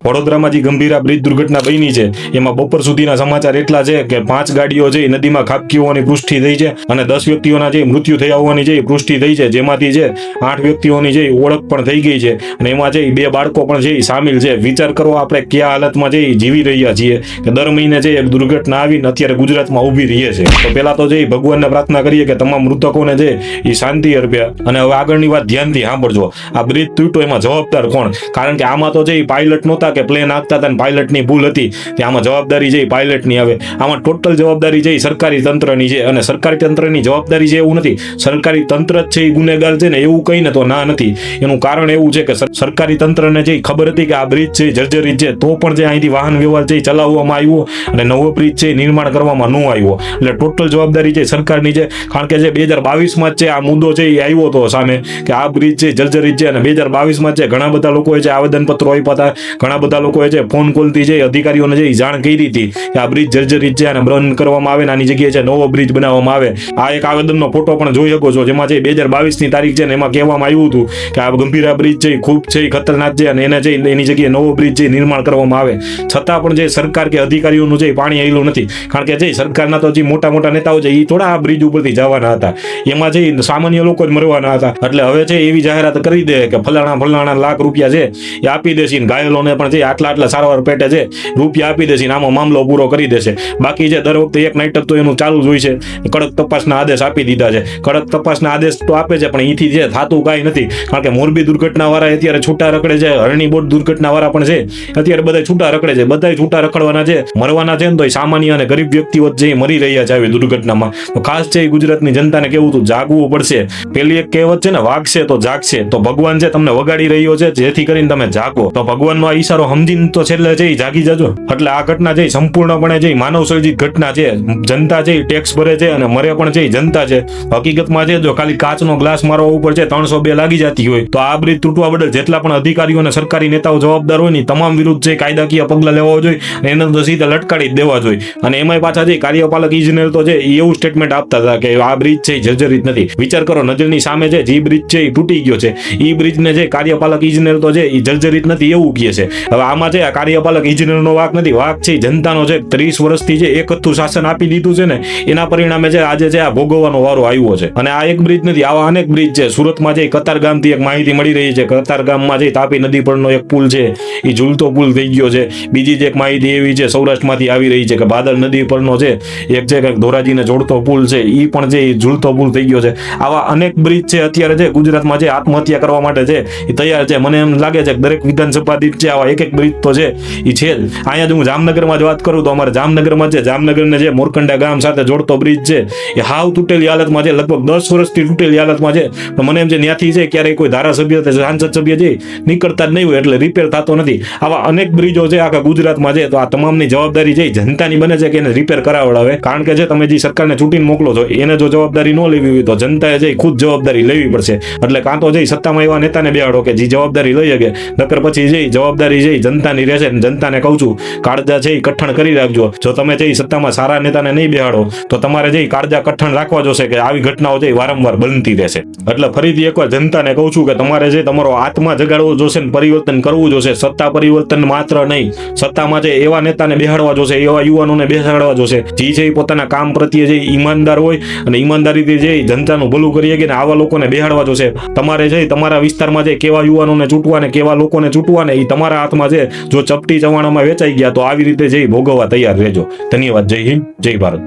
વડોદરામાં જે ગંભીર બ્રિજ દુર્ઘટના બની છે એમાં બપોર સુધીના સમાચાર એટલા છે કે પાંચ ગાડીઓ જે નદીમાં ખાબકી હોવાની પુષ્ટિ થઈ છે અને દસ વ્યક્તિઓના જે મૃત્યુ થયા હોવાની જે પુષ્ટિ થઈ છે જેમાંથી જે આઠ વ્યક્તિઓની જે ઓળખ પણ થઈ ગઈ છે અને એમાં જે બે બાળકો પણ છે સામેલ છે વિચાર કરો આપણે કયા હાલતમાં જે જીવી રહ્યા છીએ કે દર મહિને જે એક દુર્ઘટના આવીને અત્યારે ગુજરાતમાં ઊભી રહીએ છે તો પહેલા તો જે ભગવાનને પ્રાર્થના કરીએ કે તમામ મૃતકોને જે એ શાંતિ અર્પે અને હવે આગળની વાત ધ્યાનથી સાંભળજો આ બ્રિજ તૂટ્યો એમાં જવાબદાર કોણ કારણ કે આમાં તો જે પાયલટ નહોતા કે પ્લેન આગતા હતા પાયલટની ભૂલ હતી, કે આમાં જવાબદારી જે પાયલટની હવે. આમાં ટોટલ જવાબદારી જે સરકારી તંત્રની છે અને સરકારી તંત્રની જવાબદારી છે એવું નથી. સરકારી તંત્ર જ છે એ ગુનેગાર છે ને એવું કહીને તો ના નથી. એનું કારણ એવું છે કે સરકારી તંત્રને જે ખબર હતી કે આ બ્રિજ છે જર્જરિત છે, તો પણ જે અહીંથી વાહન વ્યવહાર છે એ ચલાવવામાં આવ્યો અને નવો બ્રિજ છે એ નિર્માણ કરવામાં ન આવ્યો. એટલે ટોટલ જવાબદારી છે સરકારની છે. કારણ કે જે બે હજાર બાવીસમાં જ છે આ મુદ્દો છે એ આવ્યો હતો સામે, કે આ બ્રિજ છે જર્જરિત છે અને બે હજાર બાવીસમાં છે ઘણા બધા લોકોએ છે આવેદનપત્રો આપ્યા હતા, ઘણા બધા લોકોએ છે ફોન કોલથી જે અધિકારીઓને જે જાણ કરી હતી કે આ બ્રિજ જર્જરિત છે અને બંધ કરવામાં આવે આની જગ્યાએ છે નવો બ્રિજ બનાવવામાં આવે, આ એક આવેદનનો ફોટો પણ જોઈ શકો છો, જેમાં છે બે હજાર બાવીસની તારીખ છે ને એમાં કહેવામાં આવ્યું હતું કે આ ગંભીરા બ્રિજ છે ખૂબ છે, એ ખતરનાક છે અને એને છે એની જગ્યાએ નવો બ્રિજ છે નિર્માણ કરવામાં આવે. છતાં પણ જે સરકાર કે અધિકારીઓનું જે પાણી આવેલું નથી. કારણ કે જે સરકારના તો જે મોટા મોટા નેતાઓ છે એ થોડા આ બ્રિજ ઉપરથી જવાના હતા. એમાં જે સામાન્ય લોકો જ મરવાના હતા. એટલે હવે છે એવી જાહેરાત કરી દે કે ફલાણા ફલાણા લાખ રૂપિયા છે એ આપી દેશે ઘાયલોને પણ છે આટલા આટલા સારવાર પેટે છે. રૂપિયા આપી દેશે આમાં મામલો પૂરો કરી દેશે. બાકી જે દર વખતે એક નાટક તો એનું ચાલુ જ હોય છે. કડક તપાસના આદેશ આપી દીધા છે. કડક તપાસના આદેશ તો આપે છે, પણ અહીંથી જે થતું કાંઈ નથી. કારણ કે મોરબી દુર્ઘટનાવાળા અત્યારે છૂટા રખડે છે. હરણી બોટ દુર્ઘટનાવાળા પણ છે. અત્યારે બધા છૂટા રખડે છે. બધા છૂટા રખડવાના છે. મરવાના છે ને તો સામાન્ય અને ગરીબ વ્યક્તિઓ જ મરી રહ્યા છે આવી દુર્ઘટનામાં. તો ખાસ છે ગુજરાતની જનતાને કેવું હતું જાગવું પડશે. પેલી એક કહેવત છે ને, વાગશે તો જાગશે. તો ભગવાન છે તમને વગાડી રહ્યો છે, જેથી કરીને તમે જાગો. તો ભગવાનનો આ સમજીને તો છેલ્લે છે ઈ જાગી જજો. એટલે આ ઘટના છે ઈ સંપૂર્ણપણે જઈ માનવ સર્જિત ઘટના છે. જનતા છે, ટેક્સ ભરે છે અને મરે પણ છે, ઈ જનતા છે. હકીકતમાં છે, જો ખાલી કાચનો ગ્લાસ મારવા ઉપર છે, ત્રણસો બે લાગી જતી હોય. તો આ બ્રિજ તૂટવા બદલ જેટલા પણ અધિકારીઓ અને સરકારી નેતાઓ જવાબદાર હોય ને તમામ વિરુદ્ધ જે કાયદાકીય પગલાં લેવા જોઈએ એને તો સીધા લટકાડી દેવા જોઈએ. અને એમાંય પાછા જે કાર્યપાલક ઇજનેર તો છે એવું સ્ટેટમેન્ટ આપતા હતા કે આ બ્રિજ છે જર્જરિત નથી. વિચાર કરો, નજરની સામે છે, જે બ્રિજ છે એ તૂટી ગયો છે. એ બ્રિજને જે કાર્યપાલક ઇજનેર તો છે એ જર્જરિત નથી એવું કહે છે. હવે આમાં છે, આ કાર્યપાલક ઇજનેરનો વાક નથી. વાક છે, જનતાનો છે. ત્રીસ વર્ષથી જે એકથું શાસન આપી દીધું છે ને, એના પરિણામે છે, આજે છે, આ ભોગવવાનો વારો આવ્યો છે. અને આ એક બ્રિજ નથી, આવા અનેક બ્રિજ છે. સુરતમાં જે કતાર ગામથી એક માહિતી મળી રહી છે, કતાર ગામમાં જે તાપી નદી પરનો એક પુલ છે, એ ઝૂલતો પુલ થઈ ગયો છે. બીજી જ એક માહિતી એવી છે, સૌરાષ્ટ્રમાંથી આવી રહી છે કે બાદલ નદી પરનો છે, એક છે કે ધોરાજીને જોડતો પુલ છે એ પણ એ ઝૂલતો પુલ થઈ ગયો છે. આવા અનેક બ્રિજ છે, અત્યારે છે, ગુજરાતમાં જે આત્મહત્યા કરવા માટે છે, એ તૈયાર છે. મને એમ લાગે છે કે દરેક વિધાનસભા દીઠ છે, આવા એક એક બ્રિજ તો છે એ છે જ. અહીંયા જો હું જામનગરમાં જ વાત કરું તો અમારે જામનગરમાં છે, જામનગરને જે મોરકંડા ગામ સાથે જોડતો બ્રિજ છે, એ હાવ તૂટેલી હાલતમાં છે, લગભગ દસ વર્ષથી તૂટેલી હાલતમાં છે. તો મને એમ છે ત્યાંથી છે, ક્યારેય કોઈ ધારાસભ્ય સાંસદ સભ્ય છે નીકળતા જ નહીં હોય, એટલે રિપેર થતો નથી. આવા અનેક બ્રિજો છે આખા ગુજરાતમાં છે, તો આ તમામની જવાબદારી છે જનતાની બને છે કે એને રિપેર કરાવડાવે. કારણ કે જે તમે જે સરકારને ચૂંટીને મોકલો છો, એને જો જવાબદારી ન લેવી હોય તો જનતાએ જે ખુદ જવાબદારી લેવી પડશે. એટલે કાં તો જઈ સત્તામાં એવા નેતાને બેહાડો કે જે જવાબદારી લઈ શકે, નકર પછી જે જવાબદારી છે એ જનતાની રહેશે જનતાને કહું છું, કાળજા છે એ કઠણ કરી રાખજો. જો તમે જે સત્તામાં સારા નેતાને નહીં બેહાડો, તો તમારે જે કાળજા કઠણ રાખવા જોશે કે આવી ઘટનાઓ છે એ વારંવાર બનતી રહેશે. એટલે ફરીથી એકવાર જનતાને કહું છું કે તમારે જે તમારો આત્મા જગાડવો જોશે ને પરિવર્તન કરવું જોશે, સત્તા પરિવર્તન માત્ર નહીં, સત્તામાં જે એવા નેતાને બેહાડવા જોશે, એવા યુવાનોને બેસાડવા જોશે, જે છે એ પોતાના કામ પ્રત્યે જે ઈમાનદાર હોય અને ઈમાનદારીથી જે જનતાનું ભલું કરી શકે ને આવા લોકોને બેહાડવા જોશે. તમારે જે તમારા વિસ્તારમાં જે કેવા યુવાનોને ચૂંટવા ને કેવા લોકોને ચૂંટવા ને એ તમારા હાથમાં છે. જો ચપટી ચવાણામાં વેચાઈ ગયા તો આવી રીતે જઈ ભોગવવા તૈયાર રહેજો. ધન્યવાદ. જય હિન્દ. જય ભારત.